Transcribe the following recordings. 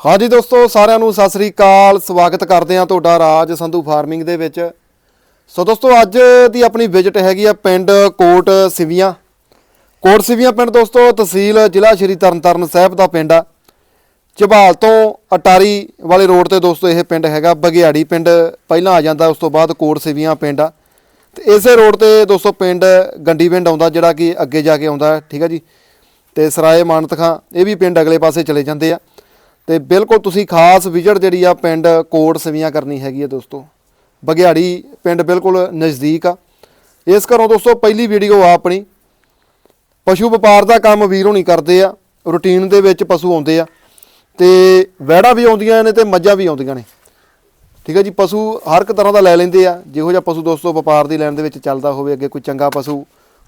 ਹਾਂਜੀ ਦੋਸਤੋ, ਸਾਰਿਆਂ ਨੂੰ ਸਤਿ ਸ੍ਰੀ ਅਕਾਲ। ਸਵਾਗਤ ਕਰਦੇ ਹਾਂ ਤੁਹਾਡਾ ਰਾਜ ਸੰਧੂ ਫਾਰਮਿੰਗ ਦੇ ਵਿੱਚ। ਸੋ ਦੋਸਤੋ, ਅੱਜ ਦੀ ਆਪਣੀ ਵਿਜ਼ਿਟ ਹੈਗੀ ਆ ਪਿੰਡ ਕੋਟ ਸਿਵੀਆਂ। ਕੋਟ ਸਿਵੀਆਂ ਪਿੰਡ ਦੋਸਤੋ, ਤਹਿਸੀਲ ਜ਼ਿਲ੍ਹਾ ਸ਼੍ਰੀ ਤਰਨਤਾਰਨ ਸਾਹਿਬ ਦਾ ਪਿੰਡ ਆ। ਝਬਾਲ ਤੋਂ ਅਟਾਰੀ ਵਾਲੇ ਰੋਡ ਤੇ ਦੋਸਤੋ, ਇਹ ਪਿੰਡ ਹੈਗਾ, ਬਗਿਆੜੀ ਪਿੰਡ। ਪਹਿਲਾਂ ਆ ਜਾਂਦਾ, ਉਸ ਤੋਂ ਬਾਅਦ ਕੋਟ ਸਿਵੀਆਂ ਪਿੰਡ ਆ। ਤੇ ਇਸੇ ਰੋਡ ਤੇ ਦੋਸਤੋ, ਪਿੰਡ ਗੰਡੀ ਪਿੰਡ ਆਉਂਦਾ, ਜਿਹੜਾ ਕਿ ਅੱਗੇ ਜਾ ਕੇ ਆਉਂਦਾ, ਠੀਕ ਆ ਜੀ? ਤੇ ਸਰਾਏ ਮਾਨਤ ਖਾਂ, ਇਹ ਵੀ ਪਿੰਡ ਅਗਲੇ ਪਾਸੇ ਚਲੇ ਜਾਂਦੇ ਆ। ਤੇ ਬਿਲਕੁਲ ਤੁਸੀਂ ਖਾਸ ਵਿਜ਼ਿਟ ਜਿਹੜੀ ਆ ਪਿੰਡ ਕੋਟ ਸਵੀਆਂ ਕਰਨੀ ਹੈਗੀ ਆ ਦੋਸਤੋ। ਬਗਿਆੜੀ ਪਿੰਡ ਬਿਲਕੁਲ ਨਜ਼ਦੀਕ ਆ। ਇਸ ਘਰੋਂ ਦੋਸਤੋ ਪਹਿਲੀ ਵੀਡੀਓ ਆ ਆਪਣੀ। ਪਸ਼ੂ ਵਪਾਰ ਦਾ ਕੰਮ ਵੀਰ ਹੋਣੀ ਕਰਦੇ ਆ। ਰੂਟੀਨ ਦੇ ਵਿੱਚ ਪਸ਼ੂ ਆਉਂਦੇ ਆ। ਤੇ ਵਹਿੜਾਂ ਵੀ ਆਉਂਦੀਆਂ ਨੇ ਤੇ ਮੱਝਾਂ ਵੀ ਆਉਂਦੀਆਂ ਨੇ। ਠੀਕ ਹੈ ਜੀ, ਪਸ਼ੂ ਹਰ ਇੱਕ ਤਰ੍ਹਾਂ ਦਾ ਲੈ ਲੈਂਦੇ ਆ। ਜਿਹੋ ਜਿਹਾ ਪਸ਼ੂ ਦੋਸਤੋ ਵਪਾਰ ਦੀ ਲਾਈਨ ਦੇ ਵਿੱਚ ਚੱਲਦਾ ਹੋਵੇ, ਅੱਗੇ ਕੋਈ ਚੰਗਾ ਪਸ਼ੂ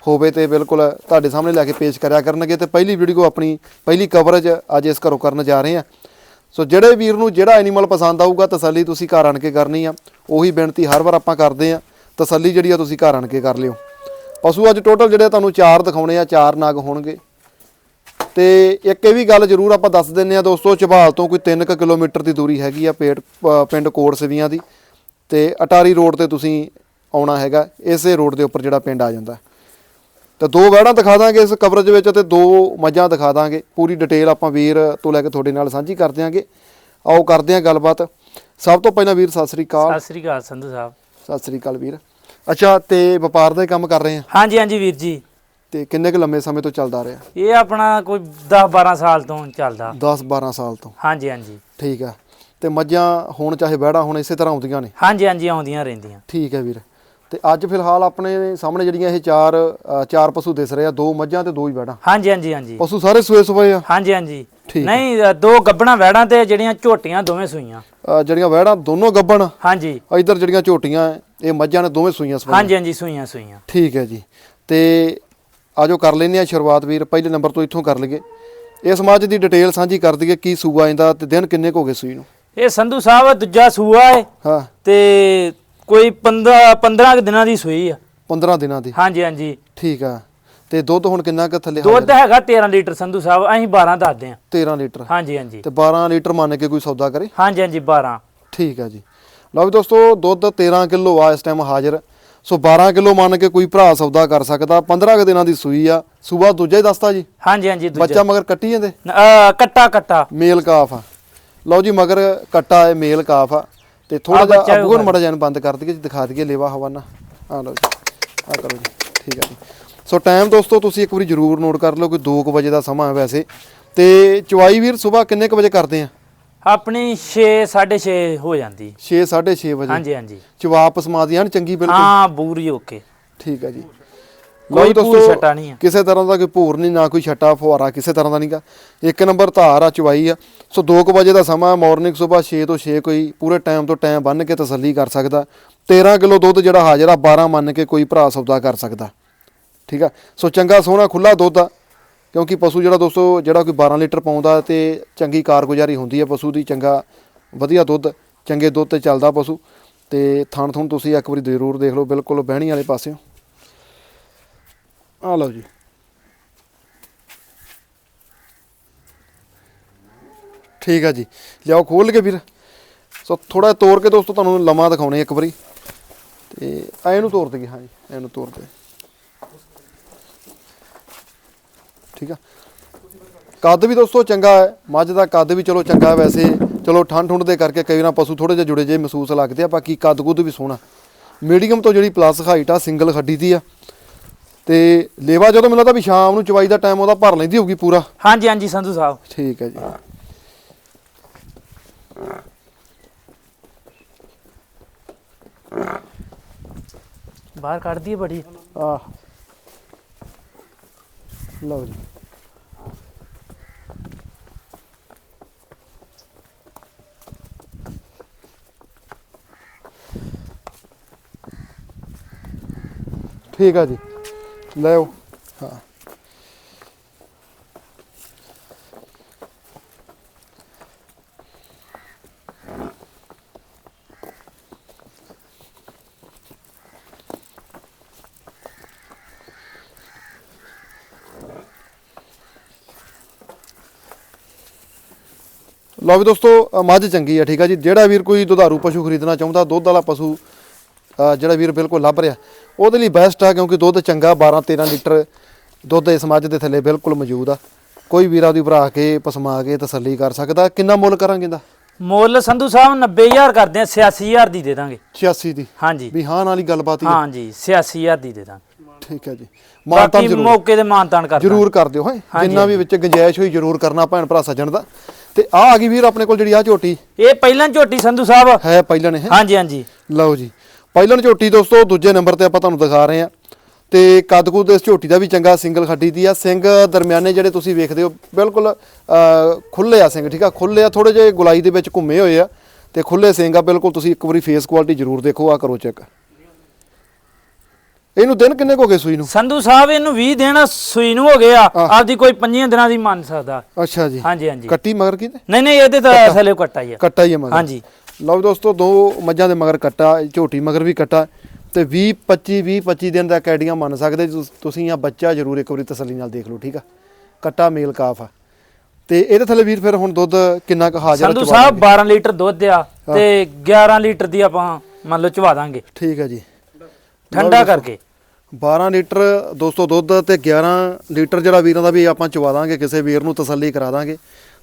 ਹੋਵੇ ਤੇ ਬਿਲਕੁਲ ਤੁਹਾਡੇ ਸਾਹਮਣੇ ਲੈ ਕੇ ਪੇਸ਼ ਕਰਿਆ ਕਰਨਗੇ। ਤੇ ਪਹਿਲੀ ਵੀਡੀਓ ਆਪਣੀ, ਪਹਿਲੀ ਕਵਰੇਜ ਅੱਜ ਇਸ ਘਰੋਂ ਕਰਨ ਜਾ ਰਹੇ ਆ। ਸੋ ਜਿਹੜੇ ਵੀਰ ਨੂੰ ਜਿਹੜਾ ਐਨੀਮਲ ਪਸੰਦ ਆਊਗਾ, ਤਸੱਲੀ ਤੁਸੀਂ ਘਰ ਆਣ ਕੇ ਕਰਨੀ ਆ। ਉਹੀ ਬੇਨਤੀ ਹਰ ਵਾਰ ਆਪਾਂ ਕਰਦੇ ਆ, ਤਸੱਲੀ ਜਿਹੜੀ ਆ ਤੁਸੀਂ ਘਰ ਆਣ ਕੇ ਕਰ ਲਿਓ। ਪਸ਼ੂ ਅੱਜ ਟੋਟਲ ਜਿਹੜੇ ਤੁਹਾਨੂੰ ਚਾਰ ਦਿਖਾਉਣੇ ਆ, ਚਾਰ ਨਾਗ ਹੋਣਗੇ। ਤੇ ਇੱਕ ਇਹ ਵੀ ਗੱਲ ਜ਼ਰੂਰ ਆਪਾਂ ਦੱਸ ਦਿੰਨੇ ਆ ਦੋਸਤੋ, ਚਬਾਲ ਤੋਂ ਕੋਈ 3 ਕਿਲੋਮੀਟਰ ਦੀ ਦੂਰੀ ਹੈਗੀ ਆ ਪੇਟ ਪਿੰਡ ਕੋੜ ਸਵੀਆਂ ਦੀ। ਤੇ ਅਟਾਰੀ ਰੋਡ ਤੇ ਤੁਸੀਂ ਆਉਣਾ ਹੈਗਾ, ਇਸੇ ਰੋਡ ਦੇ ਉੱਪਰ ਜਿਹੜਾ ਪਿੰਡ ਆ ਜਾਂਦਾ। ਤੇ ਦੋ ਵਹਿੜਾਂ ਦਿਖਾ ਦਾਂਗੇ ਇਸ ਕਵਰੇਜ ਵਿੱਚ ਤੇ ਦੋ ਮੱਝਾਂ ਦਿਖਾ ਦਾਂਗੇ। ਪੂਰੀ ਡਿਟੇਲ ਆਪਾਂ ਵੀਰ ਤੋਂ ਲੈ ਕੇ ਤੁਹਾਡੇ ਨਾਲ ਸਾਂਝੀ ਕਰ ਦਿਆਂਗੇ। ਆਓ ਕਰਦੇ ਆਂ ਗੱਲਬਾਤ। ਸਭ ਤੋਂ ਪਹਿਲਾਂ ਵੀਰ ਸਤਿ ਸ੍ਰੀ ਅਕਾਲ। ਸਤਿ ਸ੍ਰੀ ਅਕਾਲ ਸੰਧੂ ਸਾਹਿਬ। ਸਤਿ ਸ੍ਰੀ ਅਕਾਲ ਵੀਰ। ਅੱਛਾ ਤੇ ਵਪਾਰ ਦਾ ਹੀ ਕੰਮ ਕਰ ਰਹੇ ਆ ਹਾਂਜੀ ਹਾਂਜੀ ਵੀਰ ਜੀ। ਤੇ ਕਿੰਨੇ ਕੁ ਲੰਮੇ ਸਮੇਂ ਤੋਂ ਚੱਲਦਾ ਰਿਹਾ? ਇਹ ਆਪਣਾ ਕੋਈ 10 12 ਸਾਲ ਤੋਂ ਚੱਲਦਾ। 10 12 ਸਾਲ ਤੋਂ। ਹਾਂਜੀ ਹਾਂਜੀ। ਠੀਕ ਆ ਤੇ ਮੱਝਾਂ ਹੁਣ ਚਾਹੇ ਵਹਿੜਾ ਹੁਣ ਇਸੇ ਤਰ੍ਹਾਂ ਆਉਂਦੀਆਂ ਨੇ? ਹਾਂਜੀ ਹਾਂਜੀ ਆਉਂਦੀਆਂ ਰਹਿੰਦੀਆਂ। ਠੀਕ ਹੈ ਵੀਰ। ਤੇ ਅੱਜ ਫਿਲਹਾਲ ਆਪਣੇ ਸਾਹਮਣੇ ਜਿਹੜੀਆਂ ਇਹ ਚਾਰ ਚਾਰ ਪਸ਼ੂ ਦਿਸ ਰਹੇ ਆ ਦੋ ਮੱਝਾਂ ਤੇ ਦੋ ਹੀ ਵਹਿੜਾਂ ਹਾਂਜੀ ਹਾਂਜੀ ਹਾਂਜੀ। ਪਸ਼ੂ ਸਾਰੇ ਸੂਏ ਸੂਏ ਆ? ਹਾਂਜੀ ਹਾਂਜੀ। ਨਹੀਂ ਦੋ ਗੱਬਣਾ ਵੈੜਾਂ ਤੇ ਜਿਹੜੀਆਂ ਝੋਟੀਆਂ ਦੋਵੇਂ ਸੂਈਆਂ। ਜਿਹੜੀਆਂ ਵਹਿੜਾਂ ਦੋਨੋਂ ਗੱਬਣ? ਹਾਂਜੀ। ਇਧਰ ਜਿਹੜੀਆਂ ਝੋਟੀਆਂ ਇਹ ਮੱਝਾਂ ਨੇ ਦੋਵੇਂ ਸੂਈਆਂ ਸਵਾਈਆਂ। ਹਾਂਜੀ ਹਾਂਜੀ ਸੂਈਆਂ ਸੂਈਆਂ। ਠੀਕ ਹੈ ਜੀ। ਤੇ ਆਜੋ ਕਰ ਲੈਂਦੇ ਆ ਸ਼ੁਰੂਆਤ ਵੀਰ ਪਹਿਲੇ ਨੰਬਰ ਤੋਂ ਇੱਥੋਂ ਕਰ ਲਈਏ। ਇਸ ਮੱਝ ਦੀ ਡਿਟੇਲ ਸਾਂਝੀ ਕਰ ਦਈਏ ਕੀ ਸੂਆ ਇਹਦਾ ਤੇ ਦਿਨ ਕਿੰਨੇ ਕੁ ਹੋ ਗਏ ਸੂਈ ਨੂੰ? ਇਹ ਸੰਧੂ ਸਾਹਿਬ ਦੂਜਾ ਸੂਆ ਹੈ ਹਾਂ। ਤੇ ਕੋਈ 15 15 ਕੁ ਦਿਨਾਂ ਦੀ ਸੂਈ ਆ। 15 ਦਿਨਾਂ ਦੀ? ਹਾਂਜੀ ਹਾਂਜੀ। ਠੀਕ ਆ। ਤੇ ਦੁੱਧ ਹੁਣ ਕਿੰਨਾ ਕੁ ਥੱਲੇ ਦੁੱਧ ਹੈਗਾ 13 ਲੀਟਰ ਸੰਧੂ ਸਾਹਿਬ ਅਸੀਂ 12 ਦੱਸਦੇ ਆ 13 ਲੀਟਰ। ਹਾਂਜੀ ਹਾਂਜੀ। ਤੇ 12 ਲੀਟਰ ਮੰਨ ਕੇ ਕੋਈ ਸੌਦਾ ਕਰੇ? ਹਾਂਜੀ ਹਾਂਜੀ 12 ਠੀਕ ਹੈ ਜੀ। ਲਓ ਵੀ ਦੋਸਤੋ ਦੁੱਧ 13 ਕਿਲੋ ਆ ਇਸ ਟਾਈਮ ਹਾਜ਼ਰ। ਸੋ 12 ਕਿਲੋ ਮੰਨ ਕੇ ਕੋਈ ਭਰਾ ਸੌਦਾ ਕਰ ਸਕਦਾ। 15 ਕੁ ਦਿਨਾਂ ਦੀ ਸੂਈ ਆ। ਸੂਬਾ ਦੂਜਾ ਹੀ ਦੱਸਤਾ ਜੀ? ਹਾਂਜੀ ਹਾਂਜੀ ਦੂਜਾ। ਬੱਚਾ ਮਗਰ ਕੱਟੀ ਜਾਂਦੇ? ਕੱਟਾ ਕੱਟਾ। ਮੇਲ ਕਾਫ ਆ। ਲਓ ਜੀ ਮਗਰ ਕੱਟਾ ਹੈ ਮੇਲ ਕਾਫ ਆ। ਤੇ ਥੋੜਾ ਜਿਹਾ ਅਬੂਗਨ। ਮੜਾ ਜਾਨ ਬੰਦ ਕਰ ਦਈਏ ਜੀ ਦਿਖਾ ਦਈਏ ਲੇਵਾ ਹਵਾਨਾ ਆ ਲਓ ਜੀ ਆ ਕਰੋ ਜੀ ਠੀਕ ਆ ਜੀ। ਸੋ ਟਾਈਮ ਦੋਸਤੋ ਤੁਸੀਂ ਇੱਕ ਵਾਰੀ ਜ਼ਰੂਰ ਨੋਟ ਕਰ ਲਓ ਕੋਈ 2 ਵਜੇ ਦਾ ਸਮਾਂ ਹੈ ਵੈਸੇ। ਤੇ ਚਵਾਈ ਵੀਰ ਸਵੇਰ ਕਿੰਨੇ ਕੁ ਵਜੇ ਕਰਦੇ ਆ? ਆਪਣੀ 6 6:30 ਹੋ ਜਾਂਦੀ। 6 6:30 ਵਜੇ। ਹਾਂਜੀ ਹਾਂਜੀ। ਚਵਾਪ ਸਮਾਦੀ ਹਨ ਚੰਗੀ ਬਿਲਕੁਲ? ਹਾਂ ਬੂਰੀ ਓਕੇ। ਠੀਕ ਹੈ ਜੀ। ਕੋਈ ਭੂਰ ਦੋਸਤੋ, ਛੱਟਾ ਨਹੀਂ ਆ। ਕਿਸੇ ਤਰ੍ਹਾਂ ਦਾ ਕੋਈ ਭੂਰ ਨਹੀਂ ਨਾ ਕੋਈ ਛੱਟਾ ਫੁਹਾਰਾ ਕਿਸੇ ਤਰ੍ਹਾਂ ਦਾ ਨਹੀਂਗਾ। ਇੱਕ ਨੰਬਰ ਧਾਰ ਆ ਚਵਾਈ ਆ। ਸੋ 2 ਵਜੇ ਦਾ ਸਮਾਂ ਮਾਰਨਿੰਗ ਸਵੇਰ 6 ਤੋਂ 6 ਕੋਈ ਪੂਰੇ ਟਾਈਮ ਤੋਂ ਟਾਈਮ ਬੰਨ ਕੇ ਤਸੱਲੀ ਕਰ ਸਕਦਾ। 13 ਕਿਲੋ ਦੁੱਧ ਜਿਹੜਾ ਹਾਜ਼ਰ ਆ 12 ਮੰਨ ਕੇ ਕੋਈ ਭਰਾ ਸੌਦਾ ਕਰ ਸਕਦਾ। ਠੀਕ ਆ? ਸੋ ਚੰਗਾ ਸੋਹਣਾ ਖੁੱਲਾ ਦੁੱਧ ਆ ਕਿਉਂਕਿ ਪਸ਼ੂ ਜਿਹੜਾ ਦੋਸਤੋ ਜਿਹੜਾ ਕੋਈ 12 ਲੀਟਰ ਪਾਉਂਦਾ ਤੇ ਚੰਗੀ ਕਾਰਗੁਜ਼ਾਰੀ ਹੁੰਦੀ ਹੈ ਪਸ਼ੂ ਦੀ ਚੰਗਾ ਵਧੀਆ ਦੁੱਧ ਚੰਗੇ ਦੁੱਧ ਤੇ ਚੱਲਦਾ ਪਸ਼ੂ। ਤੇ ਥਣ ਥਣ ਤੁਸੀਂ ਇੱਕ ਵਾਰੀ ਜ਼ਰੂਰ ਦੇਖ ਲਓ ਬਿਲਕੁਲ ਬਹਿਣੀ ਵਾਲੇ ਪਾਸਿਓਂ। ਆ ਲਓ ਜੀ। ਠੀਕ ਆ ਜੀ। ਲਿਆਓ ਖੋਲ ਕੇ ਵੀਰ। ਸੋ ਥੋੜਾ ਤੋੜ ਕੇ ਦੋਸਤੋ ਤੁਹਾਨੂੰ ਲੰਮਾ ਦਿਖਾਉਣੇ ਇੱਕ ਵਾਰੀ। ਤੇ ਆ ਇਹਨੂੰ ਤੋੜ ਦਈਏ, ਹਾਂ ਜੀ ਨੂੰ ਤੋੜ ਦੇ। ਠੀਕ ਆ। ਕੱਦ ਵੀ ਦੋਸਤੋ ਚੰਗਾ ਹੈ। ਮੱਝ ਦਾ ਕੱਦ ਵੀ ਚਲੋ ਚੰਗਾ ਵੈਸੇ। ਚਲੋ ਠੰਡ ਠੁੰਡ ਦੇ ਕਰਕੇ ਕਈ ਵਾਰ ਪਸ਼ੂ ਥੋੜੇ ਜਿਹਾ ਜੁੜੇ ਜੇ ਮਹਿਸੂਸ ਲੱਗਦੇ ਆ, ਬਾਕੀ ਕੱਦ ਕੁੱਦ ਵੀ ਸੋਹਣਾ। ਮੀਡੀਅਮ ਤੋਂ ਜਿਹੜੀ ਪਲੱਸ ਹਾਈਟ ਆ ਸਿੰਗਲ ਹੱਡੀ ਦੀ ਆ। ਤੇ ਲੇਵਾ ਜਦੋਂ ਮੈਨੂੰ ਲੱਗਦਾ ਵੀ ਸ਼ਾਮ ਨੂੰ ਚਵਾਈ ਦਾ ਟਾਈਮ ਉਹਦਾ ਭਰ ਲੈਂਦੀ ਹੋਊਗੀ ਪੂਰਾ। ਹਾਂਜੀ ਹਾਂਜੀ ਸੰਧੂ ਸਾਹਿਬ। ਠੀਕ ਹੈ ਜੀ। ਬਾਹਰ ਕੱਢ ਦਈਏ ਬੜੀ। ਆ ਲਓ ਜੀ। ਠੀਕ ਆ ਜੀ। ਲੈ ਆਓ ਹਾਂ ਲਓ ਵੀ ਦੋਸਤੋ ਮੱਝ ਚੰਗੀ ਆ, ਠੀਕ ਆ ਜੀ। ਜਿਹੜਾ ਵੀਰ ਕੋਈ ਦੁਧਾਰੂ ਪਸ਼ੂ ਖਰੀਦਣਾ ਚਾਹੁੰਦਾ, ਦੁੱਧ ਵਾਲਾ ਪਸ਼ੂ ਜਿਹੜਾ ਵੀਰ ਬਿਲਕੁਲ ਲੱਭ ਰਿਹਾ। ਉਹਦੇ ਲਈ ਬੈਸਟ ਆ ਕਿਉਂਕਿ ਦੁੱਧ ਚੰਗਾ 12 13 ਲੀਟਰ ਦੁੱਧ ਇਸ ਮੱਝ ਦੇ ਥੱਲੇ ਬਿਲਕੁਲ ਮੌਜੂਦ ਆ। ਕੋਈ ਵੀਰ ਆਪਦੀ ਭਰਾ ਕੇ ਪਸਮਾ ਕੇ ਤਸੱਲੀ ਕਰ ਸਕਦਾ। ਕਿੰਨਾ ਮੁੱਲ ਕਰਾਂਗੇ ਇਹਦਾ? ਮੁੱਲ ਸੰਧੂ ਸਾਹਿਬ 90000 ਕਰਦੇ ਆ 86000 ਦੀ ਦੇ ਦਾਂਗੇ। 86 ਦੀ? ਹਾਂਜੀ। ਵੀ ਹਾਂ ਨਾਲ ਹੀ ਗੱਲਬਾਤ ਹੀ ਆ। ਹਾਂਜੀ 86000 ਦੀ ਦੇ ਦਾਂਗੇ। ਠੀਕ ਹੈ ਜੀ। ਮਾਨਤਾਨ ਬਾਕੀ ਜ਼ਰੂਰ ਮੌਕੇ ਦੇ ਮਾਨਤਾਨ ਕਰ ਦਾਂਗੇ। ਜ਼ਰੂਰ ਕਰ ਦਿਓ ਹੈ। ਜਿੰਨਾ ਵੀ ਵਿੱਚ ਗੁੰਜਾਇਸ਼ ਹੋਈ ਜ਼ਰੂਰ ਕਰਨਾ ਭੈਣ ਭਰਾ ਸੱਜਣ ਦਾ। ਤੇ ਆ ਆ ਗਈ ਵੀਰ ਆਪਣੇ ਕੋਲ ਜਿਹੜੀ ਆ ਝੋਟੀ। ਇਹ ਪਹਿਲਾਂ ਝੋਟੀ ਸੰਧੂ ਸਾਹਿਬ। ਹੈ ਪਹਿਲਾਂ ਨੇ ਹੈ। ਹਾਂਜੀ ਹਾਂਜੀ। ਲਓ ਜੀ। ਪਹਿਲਾਂ ਝੋਟੀ ਦੋਸਤੋ ਦੂਜੇ ਨੰਬਰ ਤੇ ਆਪਾਂ ਤੁਹਾਨੂੰ ਦਿਖਾ ਰਹੇ ਆ ਤੇ ਕੱਦ ਕੁੱਦ ਇਸ ਝੋਟੀ ਦਾ ਵੀ ਚੰਗਾ ਸਿੰਗਲ ਖੱਡੀ ਦੀ ਆ। ਸਿੰਘ ਦਰਮਿਆਨੇ ਜਿਹੜੇ ਤੁਸੀਂ ਵੇਖਦੇ ਹੋ ਬਿਲਕੁਲ ਖੁੱਲੇ ਆ ਸਿੰਘ ਠੀਕ ਆ? ਖੁੱਲੇ ਆ ਥੋੜੇ ਜਿਹੇ ਗੁਲਾਈ ਦੇ ਵਿੱਚ ਘੁੰਮੇ ਹੋਏ ਆ। ਤੇ ਖੁੱਲੇ ਸਿੰਘ ਆ ਬਿਲਕੁਲ ਤੁਸੀਂ ਇੱਕ ਵਾਰੀ ਫੇਸ ਕੁਆਲਿਟੀ ਜ਼ਰੂਰ ਦੇਖੋ ਆ ਕਰੋ ਚੈੱਕ ਇਹਨੂੰ ਦਿਨ ਕਿੰਨੇ ਹੋ ਗਏ ਸੂਈ ਨੂੰ? ਸੰਧੂ ਸਾਹਿਬ ਇਹਨੂੰ 20 ਦਿਨ ਸੂਈ ਨੂੰ ਹੋ ਗਿਆ ਆਪਦੀ ਕੋਈ 5 ਦਿਨਾਂ ਦੀ ਮੰਨ ਸਕਦਾ। ਅੱਛਾ ਜੀ। ਹਾਂਜੀ ਹਾਂਜੀ। ਕੱਟੀ ਮਗਰ ਕਿਤੇ? ਨਹੀਂ ਨਹੀਂ ਇਹਦੇ ਤਾਂ ਅਸਲੇ ਕੱਟਾ ਹੀ ਆ। ਕੱਟਾ ਹੀ ਆ ਮਗਰ। ਹਾਂਜੀ। ਲਓ ਦੋਸਤੋ ਦੋ ਮੱਝਾਂ ਦੇ ਮਗਰ ਕੱਟਾ ਝੋਟੀ ਮਗਰ ਵੀ ਕੱਟਾ ਤੇ 20 25 20 25 ਦਿਨ ਦਾ ਕੈਡੀਆਂ ਮੰਨ ਸਕਦੇ ਤੁਸ- ਆ ਬੱਚਾ ਜ਼ਰੂਰ ਇੱਕ ਵਾਰੀ ਤਸੱਲੀ ਨਾਲ ਦੇਖ ਲਓ ਠੀਕ ਆ? ਕੱਟਾ ਮੇਲ ਕਾਫ ਆ। ਤੇ ਇਹਦੇ ਥੱਲੇ ਵੀਰ ਫਿਰ ਹੁਣ ਦੁੱਧ ਕਿੰਨਾ ਕੁ ਹਾਜ਼ਰ ਸੰਧੂ ਸਾਹਿਬ 12 ਲੀਟਰ ਦੁੱਧ ਆ ਤੇ 11 ਲੀਟਰ ਦੀ ਆਪਾਂ ਮੰਨ ਲਓ ਚਵਾ ਦਾਂਗੇ। ਠੀਕ ਹੈ ਜੀ। ਠੰਡਾ ਕਰਕੇ। 12 ਲੀਟਰ 200 ਦੁੱਧ ਤੇ 11 ਲੀਟਰ ਜਿਹੜਾ ਵੀਰਾਂ ਦਾ ਵੀ ਆਪਾਂ ਚਵਾ ਦਾਂਗੇ ਕਿਸੇ ਵੀਰ ਨੂੰ ਤਸੱਲੀ ਕਰਾ ਦਾਂਗੇ।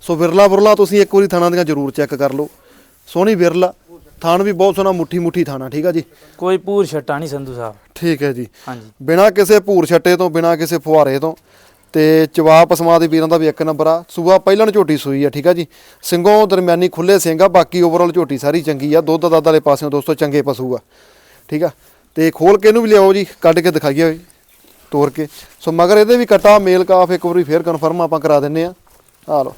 ਸੋ ਵਿਰਲਾ ਵਿਰਲਾ ਤੁਸੀਂ ਇੱਕ ਵਾਰੀ ਥਾਣਾ ਦੀਆਂ ਜ਼ਰੂਰ ਚੈੱਕ ਕਰ ਲਓ। ਸੋਹਣੀ ਵਿਰਲਾ ਥਾਣ ਵੀ ਬਹੁਤ ਸੋਹਣਾ ਮੁੱਠੀ ਮੁੱਠੀ ਥਾਣਾ ਠੀਕ ਆ ਜੀ? ਕੋਈ ਪੂਰ ਛੱਟਾ ਨਹੀਂ ਸੰਧੂ ਸਾਹਿਬ। ਠੀਕ ਹੈ ਜੀ। ਹਾਂਜੀ। ਬਿਨਾ ਕਿਸੇ ਭੂਰ ਛੱਟੇ ਤੋਂ ਬਿਨਾ ਕਿਸੇ ਫੁਹਾਰੇ ਤੋਂ ਤੇ ਚਵਾ ਪਸਮਾ ਦੇ ਵੀਰਾਂ ਦਾ ਵੀ ਇੱਕ ਨੰਬਰ ਆ। ਸੂਆ ਪਹਿਲਾਂ ਝੋਟੀ ਸੂਈ ਆ ਠੀਕ ਆ ਜੀ? ਸਿੰਘੋਂ ਦਰਮਿਆਨੀ ਖੁੱਲੇ ਸਿੰਘ ਆ ਬਾਕੀ ਓਵਰਆਲ ਝੋਟੀ ਸਾਰੀ ਚੰਗੀ ਆ। ਦੁੱਧ ਦੱਧ ਵਾਲੇ ਪਾਸਿਓਂ ਦੋਸਤੋ ਚੰਗੇ ਪਸ਼ੂ ਆ ਠੀਕ ਆ? ਤੇ ਖੋਲ ਕੇ ਇਹਨੂੰ ਵੀ ਲਿਆਓ ਜੀ ਕੱਢ ਕੇ ਦਿਖਾਈਏ ਤੋੜ ਕੇ। ਸੋ ਮਗਰ ਇਹਦੇ ਵੀ ਕਟਾ ਮੇਲ ਕਾਫ ਇੱਕ ਵਾਰੀ ਫੇਰ ਕਨਫਰਮ ਆਪਾਂ ਕਰਾ ਦਿੰਨੇ ਆ। ਆ ਲਓ।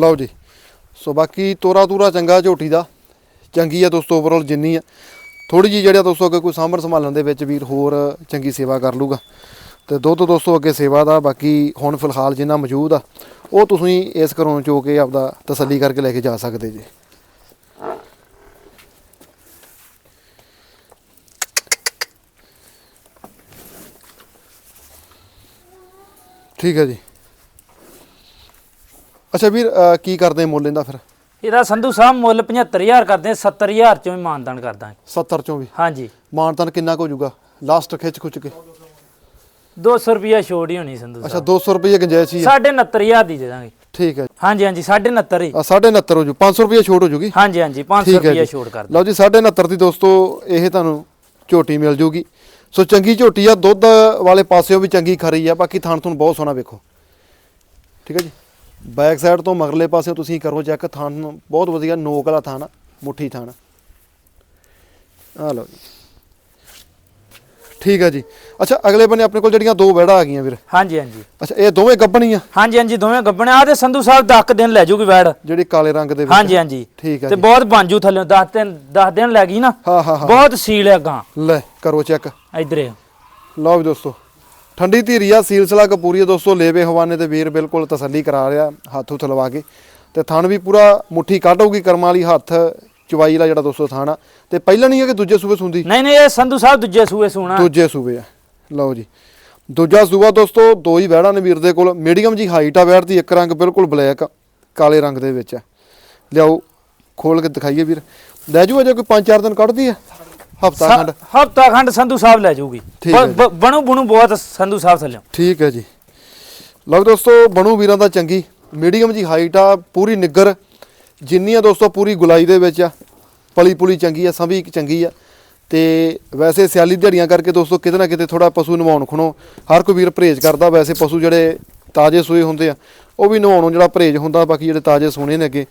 ਲਓ ਜੀ। ਸੋ ਬਾਕੀ ਤੋਰਾ ਤੂਰਾ ਚੰਗਾ ਝੋਟੀ ਦਾ। ਚੰਗੀ ਆ ਦੋਸਤੋ ਓਵਰਆਲ ਜਿੰਨੀ ਆ। ਥੋੜੀ ਜੀ ਜਿਹੜਾ ਦੋਸਤੋ, ਅੱਗੇ ਕੋਈ ਸਾਂਭਣ ਸੰਭਾਲਣ ਦੇ ਵਿੱਚ ਵੀਰ ਹੋਰ ਚੰਗੀ ਸੇਵਾ ਕਰ ਲੂਗਾ। ਤੇ ਦੁੱਧ ਦੋਸਤੋ, ਅੱਗੇ ਸੇਵਾ ਦਾ, ਬਾਕੀ ਹੁਣ ਫਿਲਹਾਲ ਜਿੰਨਾ ਮੌਜੂਦ ਆ, ਉਹ ਤੁਸੀਂ ਇਸ ਘਰੋਂ ਚੋ ਕੇ ਆਪਦਾ ਤਸੱਲੀ ਕਰਕੇ ਲੈ ਕੇ ਜਾ ਸਕਦੇ ਜੀ। ਠੀਕ ਹੈ ਜੀ। ਅੱਛਾ ਵੀਰ ਅਹ ਕੀ ਕਰਦੇ ਮੁੱਲ ਇਹਦਾ ਫਿਰ? ਇਹਦਾ ਸੰਧੂ ਸਾਹਿਬ ਮੁੱਲ 75000 ਕਰਦੇ ਆ 70000 ਚੋਂ ਵੀ ਮਾਨਦਾਨ ਕਰ ਦਾਂਗੇ 70 ਚੋਂ ਵੀ? ਹਾਂਜੀ। ਮਾਨਤਨ ਕਿੰਨਾ ਕੁ ਹੋ ਜਾਊਗਾ? ਲਾਸਟ ਖਿੱਚ ਖੁੱਚ ਕੇ। 200 ਰੁਪਿਆ ਛੋੜ ਹੀ ਹੋਣੀ ਸੰਧੂ ਅੱਛਾ ਸਾਹਿਬ। 200 ਰੁਪਏ ਗੁੰਜਾਇਸ਼ ਹੀ ਆ। 69000 ਦੀ ਦੇ ਦਾਂਗੇ। ਠੀਕ ਹੈ। ਹਾਂਜੀ ਹਾਂਜੀ 69000 ਹੀ। ਆ 69 ਹੋ ਜੂ। 500 ਰੁਪਏ ਛੋਟ ਹੋ ਜੂਗੀ? ਹਾਂਜੀ ਹਾਂਜੀ 500 ਠੀਕ ਹੈ ਰੁਪਿਆ ਜੀ। ਛੋੜ ਕਰ ਲਓ ਜੀ 69 ਦੀ ਦੋਸਤੋ ਇਹ ਤੁਹਾਨੂੰ ਝੋਟੀ ਮਿਲ ਜੂਗੀ। ਸੋ ਚੰਗੀ ਝੋਟੀ ਆ ਦੁੱਧ ਵਾਲੇ ਪਾਸਿਓਂ ਵੀ ਚੰਗੀ ਖਰੀ ਆ ਬਾਕੀ ਥਣ ਤੁਹਾਨੂੰ ਬਹੁਤ ਸੋਹਣਾ ਵੇਖੋ। ਠੀਕ ਹੈ ਜੀ? ਬੈਕ ਸਾਈਡ ਤੋਂ ਮਗਰਲੇ ਪਾਸੇ ਤੁਸੀਂ ਕਰੋ ਚੈੱਕ ਥਣ ਬਹੁਤ ਵਧੀਆ ਨੋਕ ਵਾਲਾ ਥਣ ਮੁੱਠੀ ਥਣ ਆ। ਲਓ ਜੀ। ਠੀਕ ਹੈ ਜੀ। ਅੱਛਾ ਅਗਲੇ ਬੰਨੇ ਆਪਣੇ ਕੋਲ ਜਿਹੜੀਆਂ ਦੋ ਵੈੜਾ ਆ ਗਈਆਂ ਵੀਰ। ਹਾਂਜੀ ਹਾਂਜੀ। ਅੱਛਾ ਇਹ ਦੋਵੇਂ ਗੱਭਣੀਆਂ ਹਾਂਜੀ ਹਾਂਜੀ ਦੋਵੇਂ ਗੱਬਣੇ ਆ ਤੇ ਸੰਧੂ ਸਾਹਿਬ 10 ਦਿਨ ਲੈ ਜੂਗੀ ਵੈੜ ਜਿਹੜੀ ਕਾਲੇ ਰੰਗ ਦੇ ਵਿੱਚ। ਹਾਂਜੀ ਹਾਂਜੀ। ਠੀਕ ਹੈ ਤੇ ਬਹੁਤ ਬਾਂਜੂ ਥੱਲੇ 10 ਦਿਨ 10 ਦਿਨ ਲੈ ਗਈ ਨਾ। ਹਾਂ ਹਾਂ ਹਾਂ। ਬਹੁਤ ਸੀਲ ਹੈ ਗਾਂ। ਲੈ ਕਰੋ ਚੈੱਕ। ਇਧਰੇ ਲਓ ਵੀ ਦੋਸਤੋ। ਠੰਡੀ ਧੀਰੀ ਆ ਸੀਲਸਲਾ ਕਪੂਰੀ ਆ ਦੋਸਤੋ ਲੇਵੇ ਹਵਾਨੇ ਤੇ ਵੀਰ ਬਿਲਕੁਲ ਤਸੱਲੀ ਕਰਾ ਰਿਹਾ ਹੱਥ ਹੁੱਥ ਲਵਾ ਕੇ। ਤੇ ਥਣ ਵੀ ਪੂਰਾ ਮੁੱਠੀ ਕੱਢੂਗੀ ਕਰਮਾਂ ਵਾਲੀ ਹੱਥ ਚਵਾਈ ਵਾਲਾ ਜਿਹੜਾ ਦੋਸਤੋ ਥਣ ਤੇ ਪਹਿਲਾਂ ਨਹੀਂ ਹੈ ਕਿ ਦੂਜੇ ਸੂਬੇ ਸੁੰਦੀ ਨਹੀਂ ਨਹੀਂ ਇਹ ਸੰਧੂ ਸਾਹਿਬ ਦੂਜੇ ਸੂਏ ਸੂਣਾ। ਦੂਜੇ ਸੂਬੇ ਆ। ਲਓ ਜੀ। ਦੂਜਾ ਸੂਬਾ ਦੋਸਤੋ ਦੋ ਹੀ ਵਹਿੜਾਂ ਨੇ ਵੀਰ ਦੇ ਕੋਲ। ਮੀਡੀਅਮ ਜੀ ਹਾਈਟ ਆ ਵਹਿੜ ਦੀ ਇੱਕ ਰੰਗ ਬਿਲਕੁਲ ਬਲੈਕ ਕਾਲੇ ਰੰਗ ਦੇ ਵਿੱਚ ਆ। ਲਿਆਓ ਖੋਲ ਕੇ ਦਿਖਾਈਏ ਵੀਰ। ਲੈ ਜੂ ਅਜੇ ਕੋਈ 5-4 ਦਿਨ ਕੱਢਦੀ ਆ। ਹਫਤਾ ਖੰਡ। ਹਫਤਾ ਖੰਡ ਸੰਧੂ ਸਾਹਿਬ ਲੈ ਠੀਕ ਹੈ ਬ- ਬਣੂ ਬਣੂ ਬਹੁਤ ਸੰਧੂ ਸਾਹਿਬ ਥੱਲੇ ਠੀਕ ਹੈ ਜੀ। ਲਓ ਦੋਸਤੋ ਬਣੂ ਵੀਰਾਂ ਦਾ ਚੰਗੀ। ਮੀਡੀਅਮ ਜੀ ਹਾਈਟ ਆ ਪੂਰੀ ਨਿੱਗਰ। ਜਿੰਨੀ ਆ ਦੋਸਤੋ ਪੂਰੀ ਗੁਲਾਈ ਦੇ ਵਿੱਚ ਆ ਪਲੀ ਪੁਲੀ ਚੰਗੀ ਆ ਸੰਭੀ ਚੰਗੀ ਆ। ਤੇ ਵੈਸੇ ਸਿਆਲੀ ਦਿਹਾੜੀਆਂ ਕਰਕੇ ਦੋਸਤੋ ਕਿਤੇ ਨਾ ਕਿਤੇ ਥੋੜਾ ਪਸ਼ੂ ਨਵਾਉਣ ਖਣੋ। ਹਰ ਕੋਈ ਵੀਰ ਪਰਹੇਜ਼ ਕਰਦਾ ਵੈਸੇ ਪਸ਼ੂ ਜਿਹੜੇ ਤਾਜ਼ੇ ਸੂਏ ਹੁੰਦੇ ਆ ਉਹ ਵੀ ਨਵਾਉਣੋਂ ਜਿਹੜਾ ਪਰਹੇਜ਼ ਹੁੰਦਾ ਬਾਕੀ ਜਿਹੜੇ ਤਾਜ਼ੇ ਸੋਹਣੇ ਨੇ ਅੱਗੇ।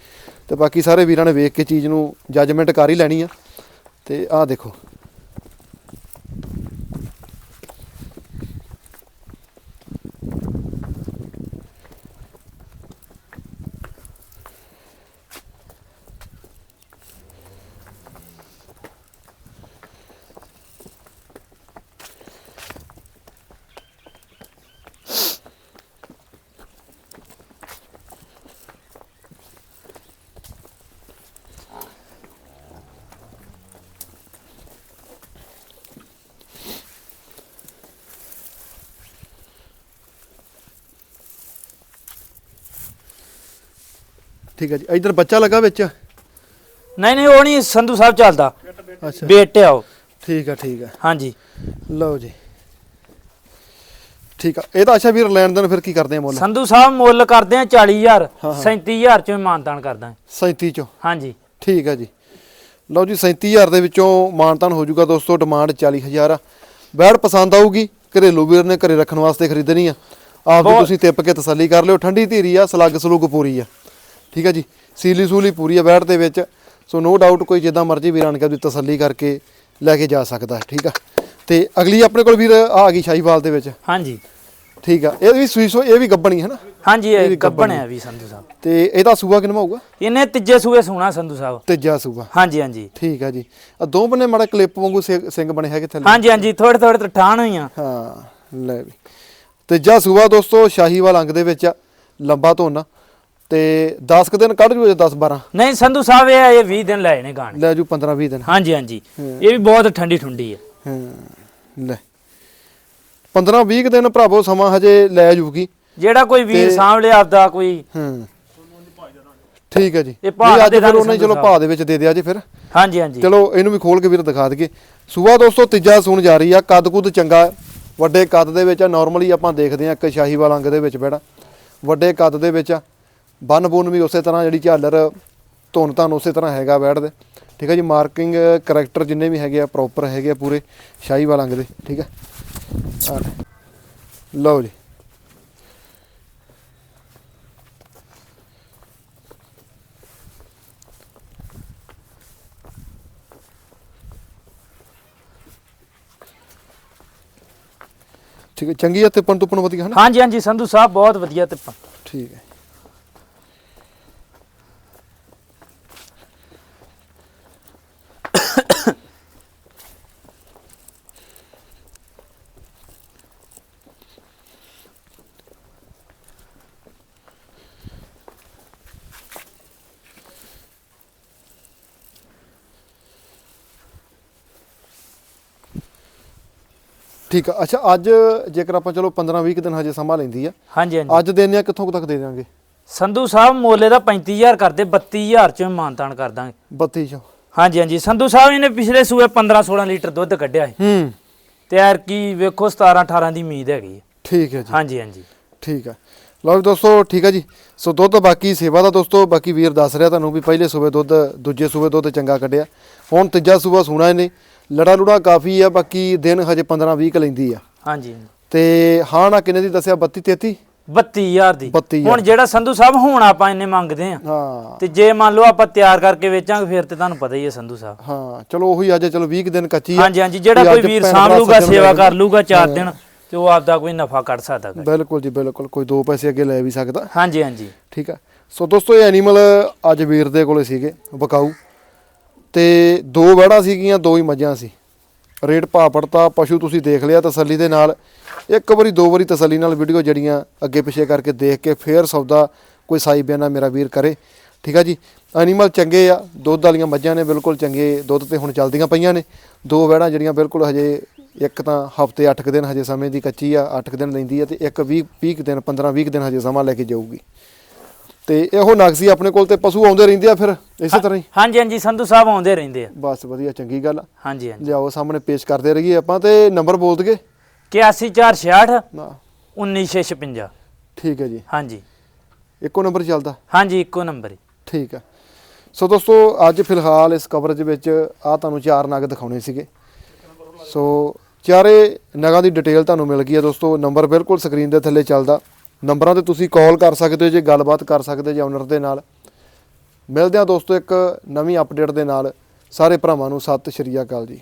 ਤੇ ਬਾਕੀ ਸਾਰੇ ਵੀਰਾਂ ਨੇ ਵੇਖ ਕੇ ਚੀਜ਼ ਨੂੰ ਜੱਜਮੈਂਟ ਕਰ ਹੀ ਲੈਣੀ ਆ। ਤੇ ਆਹ ਦੇਖੋ। ਠੀਕ ਹੈ ਜੀ। ਇਧਰ ਬੱਚਾ ਲੱਗਾ ਵਿੱਚ? ਨਹੀਂ ਨਹੀਂ ਉਹ ਨਹੀਂ ਸੰਧੂ ਸਾਹਿਬ ਚੱਲਦਾ। ਅੱਛਾ। ਬੇਟੇ ਆਓ ਠੀਕ ਆ ਠੀਕ ਆ ਹਾਂਜੀ। ਲਓ ਜੀ। ਠੀਕ ਆ। ਇਹ ਤਾਂ ਅੱਛਾ ਵੀਰ ਲੈਣ ਦੇਣ ਫਿਰ ਕੀ ਕਰਦੇ ਆ ਮੁੱਲ? ਸੰਧੂ ਸਾਹਿਬ ਮੁੱਲ ਕਰਦੇ ਆ 40000 ਹਾਂ, ਹਾਂ। 37000 ਚੋਂ ਮਾਨਤਾਨ ਕਰਦਾ 37 ਚੋਂ? ਹਾਂਜੀ। ਠੀਕ ਆ ਜੀ। ਲਓ ਜੀ 37000 ਦੇ ਵਿੱਚੋਂ ਮਾਨਤਾਨ ਹੋ ਜਾਊਗਾ ਦੋਸਤੋ ਡਿਮਾਂਡ 40000 ਆ। ਬੈੜ ਪਸੰਦ ਆਊਗੀ ਘਰੇਲੂ ਵੀਰ ਨੇ ਘਰੇ ਰੱਖਣ ਵਾਸਤੇ ਖਰੀਦਣੀ ਆ। ਆਪ ਵੀ ਤੁਸੀਂ ਤਿੱਪ ਕੇ ਤਸੱਲੀ ਕਰ ਲਿਓ। ਠੰਡੀ ਧੀਰੀ ਆ ਸਲੱਗ ਸਲੂਗ ਪੂਰੀ ਆ। ਠੀਕ ਆ ਜੀ? ਸੀਲੀ ਸੂਲੀ ਪੂਰੀ ਆ ਬੈੜ ਦੇ ਵਿੱਚ। ਸੋ ਨੋ ਡਾਊਟ ਕੋਈ ਜਿੱਦਾਂ ਮਰਜ਼ੀ ਵੀਰਾਂ ਨੇ ਆਪਦੀ ਤਸੱਲੀ ਕਰਕੇ ਲੈ ਕੇ ਜਾ ਸਕਦਾ ਹੈ, ਠੀਕ ਆ? ਤੇ ਅਗਲੀ ਆਪਣੇ ਕੋਲ ਵੀਰ ਆ ਗਈ ਸ਼ਾਹੀਵਾਲ ਦੇ ਵਿੱਚ। ਹਾਂਜੀ। ਠੀਕ ਆ। ਇਹ ਵੀ ਸੂਈਸੋ ਇਹ ਵੀ ਗੱਬਣੀ ਹੈ ਨਾ? ਹਾਂਜੀ ਇਹ ਗੱਬਣ। ਹੈ ਵੀ ਸੰਧੂ ਸਾਹਿਬ। ਤੇ ਇਹਦਾ ਸੂਆ ਕਿੰਨਾ ਹੋਊਗਾ? ਇਹਨੇ ਤੀਜੇ ਸੂਏ ਸੋਣਾ ਸੰਧੂ ਸਾਹਿਬ। ਤੀਜਾ ਸੂਆ। ਹਾਂਜੀ ਹਾਂਜੀ। ਠੀਕ ਆ ਜੀ। ਆ ਦੋ ਬੰਨੇ ਮਾੜਾ ਕਲਿੱਪ ਵਾਂਗੂ ਸਿੰਘ ਸਿੰਘ ਬਣੇ ਹੈਗੇ ਥੱਲੇ। ਹਾਂਜੀ ਹਾਂਜੀ ਥੋੜੇ ਥੋੜੇ ਠਾਣ ਹੋਈਆਂ। ਹਾਂ ਲੈ ਵੀ। ਤੀਜਾ ਸੂਆ ਦੋਸਤੋ ਸ਼ਾਹੀਵਾਲ ਅੰਗ ਦੇ ਵਿੱਚ ਆ। ਲੰਬਾ ਧੁੰਨ। ਤੇ 10 ਕੁ ਦਿਨ ਕੱਢ ਜੂ 10 12 ਨਹੀਂ ਸੰਧੂ ਸਾਹਿਬ ਇਹ ਇਹ 20 ਦਿਨ ਲਏ ਨੇ ਗਾਣੇ। ਲੈ ਜੂ 15 20 ਦਿਨ। ਹਾਂਜੀ ਹਾਂਜੀ। ਇਹ ਵੀ ਬਹੁਤ ਠੰਡੀ ਠੁੰਡੀ ਹੈ ਹਾਂ ਲੈ। 15 20 ਦਿਨ ਭਰਾਵੋ ਸਮਾਂ ਹਜੇ ਲੈ ਜੂਗੀ। ਜਿਹੜਾ ਕੋਈ ਵੀਰ ਸਾਂਭ ਲਿਆ ਆਪਦਾ ਕੋਈ। ਹਾਂ। ਠੀਕ ਹੈ ਜੀ। ਇਹ ਭਾਅ ਦੇ ਫਿਰ ਉਹਨੇ ਚਲੋ ਭਾਅ ਦੇ ਵਿੱਚ ਦੇ ਦਿਆ ਜੀ ਫਿਰ। ਹਾਂਜੀ ਹਾਂਜੀ। ਚਲੋ ਇਹਨੂੰ ਵੀ ਖੋਲ ਕੇ ਵੀਰ ਦਿਖਾ ਦਈਏ। ਸੂਆ ਦੋਸਤੋ ਤੀਜਾ ਸੂਣ ਜਾ ਰਹੀ ਆ। ਕੱਦ ਕੁੱਦ ਚੰਗਾ। ਵੱਡੇ ਕੱਦ ਦੇ ਵਿੱਚ ਆ। ਨਾਰਮਲੀ ਆਪਾਂ ਦੇਖਦੇ ਆ ਇੱਕ ਸ਼ਾਹੀਵਾਲ ਅੰਗ ਦੇ ਵਿੱਚ ਬੈੜਾ ਵੱਡੇ ਕੱਦ ਦੇ ਵਿੱਚ ਆ। ਬੰਨ ਬੁੰਨ ਵੀ ਉਸੇ ਤਰ੍ਹਾਂ ਜਿਹੜੀ ਝਾਲਰ ਧੁਨ ਧਨ ਉਸੇ ਤਰ੍ਹਾਂ ਹੈਗਾ ਬੈੜ ਦੇ ਠੀਕ ਹੈ ਜੀ ਮਾਰਕਿੰਗ ਕਰੈਕਟਰ ਜਿੰਨੇ ਵੀ ਹੈਗੇ ਆ ਪ੍ਰੋਪਰ ਹੈਗੇ ਆ ਪੂਰੇ ਸ਼ਾਹੀਵਾਲ ਅੰਗ ਦੇ ਠੀਕ ਹੈ। ਲਓ ਜੀ। ਠੀਕ ਹੈ ਚੰਗੀ ਆ ਤਿੱਪਣ ਤੁੱਪਣ ਵਧੀਆ ਹਨਾ ਹਾਂਜੀ ਹਾਂਜੀ ਸੰਧੂ ਸਾਹਿਬ ਬਹੁਤ ਵਧੀਆ ਤੇ ਠੀਕ ਹੈ। ਠੀਕ ਆ। ਅੱਛਾ ਅੱਜ ਜੇਕਰ ਆਪਾਂ ਚਲੋ 15 20 ਦਿਨ ਹਜੇ ਸਮਾਂ ਲੈਂਦੀ ਆ ਹਾਂਜੀ ਹਾਂਜੀ। ਅੱਜ ਦੇਣੇ ਆ ਕਿੱਥੋਂ ਕੁ ਤੱਕ ਦੇ ਦਿਆਂਗੇ? ਸੰਧੂ ਸਾਹਿਬ ਮੋਲੇ ਦਾ 35000 ਕਰਦੇ 32000 ਚੋਂ ਮਾਨਤਾਨ ਕਰ ਦਾਂਗੇ। 32 ਚੋਂ। ਹਾਂਜੀ ਹਾਂਜੀ। ਸੰਧੂ ਸਾਹਿਬ ਇਹਨੇ ਪਿਛਲੇ ਸੂਏ 15 16 ਲੀਟਰ ਦੁੱਧ ਕੱਢਿਆ ਸੀ। ਹੂੰ। ਤੇ ਯਾਰ ਕੀ ਵੇਖੋ 17 18 ਦੀ ਉਮੀਦ ਹੈਗੀ ਹੈ। ਠੀਕ ਹੈ ਜੀ। ਹਾਂਜੀ ਹਾਂਜੀ। ਠੀਕ ਆ। ਲਓ ਵੀ ਦੋਸਤੋ ਠੀਕ ਆ ਜੀ। ਸੋ ਦੁੱਧ ਬਾਕੀ ਸੇਵਾ ਦਾ ਦੋਸਤੋ ਬਾਕੀ ਵੀਰ ਦੱਸ ਰਿਹਾ ਤੁਹਾਨੂੰ ਵੀ ਪਹਿਲੇ ਸੂਬੇ ਦੁੱਧ ਦੂਜੇ ਸੂਬੇ ਦੁੱਧ ਚੰਗਾ ਕੱਢਿਆ। ਹੁਣ ਤੀਜਾ ਸੂਬਾ ਸੂਣਾ ਇਹਨੇ। ਲੜਾ ਲੁੜਾ ਕਾਫੀ ਆ ਬਾਕੀ ਦਿਨ ਹਜੇ 15 20 ਕੁ ਲੈਂਦੀ ਆ। ਹਾਂਜੀ। ਤੇ ਹਾਂ ਨਾ ਕਿੰਨੇ ਦੀ ਦੱਸਿਆ? 32 33 32000 ਦੀ। 32,000 ਹੁਣ ਜਿਹੜਾ ਸੰਧੂ ਸਾਹਿਬ ਹੁਣ ਆਪਾਂ ਇੰਨੇ ਮੰਗਦੇ ਆ। ਹਾਂ। ਤੇ ਜੇ ਮੰਨ ਲਓ ਆਪਾਂ ਤਿਆਰ ਕਰਕੇ ਵੇਚਾਂਗੇ ਫਿਰ ਤੇ ਤੁਹਾਨੂੰ ਪਤਾ ਹੀ ਹੈ ਸੰਧੂ ਸਾਹਿਬ। ਹਾਂ ਚਲੋ ਉਹੀ ਅੱਜ ਚਲੋ 20 ਕੁ ਦਿਨ ਕੱਚੀ ਆ। ਹਾਂਜੀ ਹਾਂਜੀ ਜਿਹੜਾ ਕੋਈ ਵੀਰ ਸਾਂਭ ਲੂਗਾ ਸੇਵਾ ਕਰ ਲੂਗਾ ਚਾਰ ਦਿਨ ਤੇ ਉਹ ਆਪਦਾ ਕੋਈ ਨਫਾ ਕੱਢ ਸਕਦਾ। ਬਿਲਕੁਲ ਜੀ ਬਿਲਕੁਲ। ਕੋਈ ਦੋ ਪੈਸੇ ਅੱਗੇ ਲੈ ਵੀ ਸਕਦਾ। ਹਾਂਜੀ ਹਾਂਜੀ। ਠੀਕ ਆ। ਸੋ ਦੋਸਤੋ ਇਹ ਐਨੀਮਲ ਅੱਜ ਵੀਰ ਦੇ ਕੋਲੇ ਸੀਗੇ ਬਕਾਊ ਤੇ ਦੋ ਵੜਾ ਸੀਗੀਆਂ, ਦੋ ਹੀ ਮੱਝਾਂ ਸੀ। ਰੇਟ ਭਾਅ ਪੜਤਾ, ਪਸ਼ੂ ਤੁਸੀਂ ਦੇਖ ਲਿਆ ਤਸੱਲੀ ਦੇ ਨਾਲ। ਇੱਕ ਵਾਰੀ, ਦੋ ਵਾਰੀ ਤਸੱਲੀ ਨਾਲ ਵੀਡੀਓ ਜੜੀਆਂ ਅੱਗੇ ਪਿੱਛੇ ਕਰਕੇ ਦੇਖ ਕੇ ਫੇਰ ਸੌਦਾ ਕੋਈ ਸਾਈ ਬਿਆਨਾ ਮੇਰਾ ਵੀਰ ਕਰੇ। ਠੀਕ ਆ ਜੀ? ਐਨੀਮਲ ਚੰਗੇ ਆ, ਦੁੱਧ ਵਾਲੀਆਂ ਮੱਝਾਂ ਨੇ ਬਿਲਕੁਲ ਚੰਗੇ, ਦੁੱਧ ਤੇ ਹੁਣ ਚੱਲਦੀਆਂ ਪਈਆਂ ਨੇ। ਦੋ ਵਹਿੜਾਂ ਜਿਹੜੀਆਂ ਬਿਲਕੁਲ ਹਜੇ ਇੱਕ ਤਾਂ ਹਫ਼ਤੇ 8 ਕੁ ਦਿਨ ਹਜੇ ਸਮੇਂ ਦੀ ਕੱਚੀ ਆ 8 ਕੁ ਦਿਨ ਲੈਂਦੀ ਆ ਤੇ ਇੱਕ 20 20 ਕੁ ਦਿਨ 15 20 ਕੁ ਦਿਨ ਹਜੇ ਸਮਾਂ ਲੈ ਕੇ ਜਾਊਗੀ। ਤੇ ਇਹੋ ਨਗਜ਼ੀ ਆਪਣੇ ਕੋਲ ਤੇ ਪਸ਼ੂ ਆਉਂਦੇ ਰਹਿੰਦੇ ਆ ਫਿਰ ਇਸੇ ਤਰ੍ਹਾਂ ਹੀ? ਹਾਂਜੀ ਹਾਂਜੀ ਸੰਧੂ ਸਾਹਿਬ ਆਉਂਦੇ ਰਹਿੰਦੇ ਆ। ਬਸ ਵਧੀਆ ਚੰਗੀ ਗੱਲ ਆ। ਹਾਂਜੀ ਹਾਂਜੀ। ਲਿਆਓ ਸਾਹਮਣੇ ਪੇਸ਼ ਕਰਦੇ ਰਹੀਏ ਆਪਾਂ ਤੇ ਨੰਬਰ ਬੋਲ ਦਈਏ। 81466 ਨਾ। 1956 ਠੀਕ ਹੈ ਜੀ। ਹਾਂਜੀ। ਇੱਕੋ ਨੰਬਰ ਚੱਲਦਾ? ਹਾਂਜੀ ਇੱਕੋ ਨੰਬਰ ਹੀ। ਠੀਕ ਆ ਸੋ ਦੋਸਤੋ ਅੱਜ ਫਿਲਹਾਲ ਇਸ ਕਵਰੇਜ ਵਿੱਚ ਆ ਤੁਹਾਨੂੰ ਚਾਰ ਨਗ ਦਿਖਾਉਣੇ ਸੀਗੇ। ਸੋ ਚਾਰੇ ਨਗਾਂ ਦੀ ਡਿਟੇਲ ਤੁਹਾਨੂੰ ਮਿਲ ਗਈ ਹੈ ਦੋਸਤੋ। ਨੰਬਰ ਬਿਲਕੁਲ ਸਕਰੀਨ ਦੇ ਥੱਲੇ ਚੱਲਦਾ। ਨੰਬਰਾਂ ਤੇ ਤੁਸੀਂ ਕਾਲ ਕਰ ਸਕਦੇ ਹੋ, ਜੇ ਗੱਲਬਾਤ ਕਰ ਸਕਦੇ ਜੇ ਓਨਰ ਦੇ ਨਾਲ। ਮਿਲਦੇ ਹਾਂ ਦੋਸਤੋ ਇੱਕ ਨਵੀਂ ਅਪਡੇਟ ਦੇ ਨਾਲ। ਸਾਰੇ ਭਰਾਵਾਂ ਨੂੰ ਸਤਿ ਸ਼੍ਰੀ ਅਕਾਲ ਜੀ।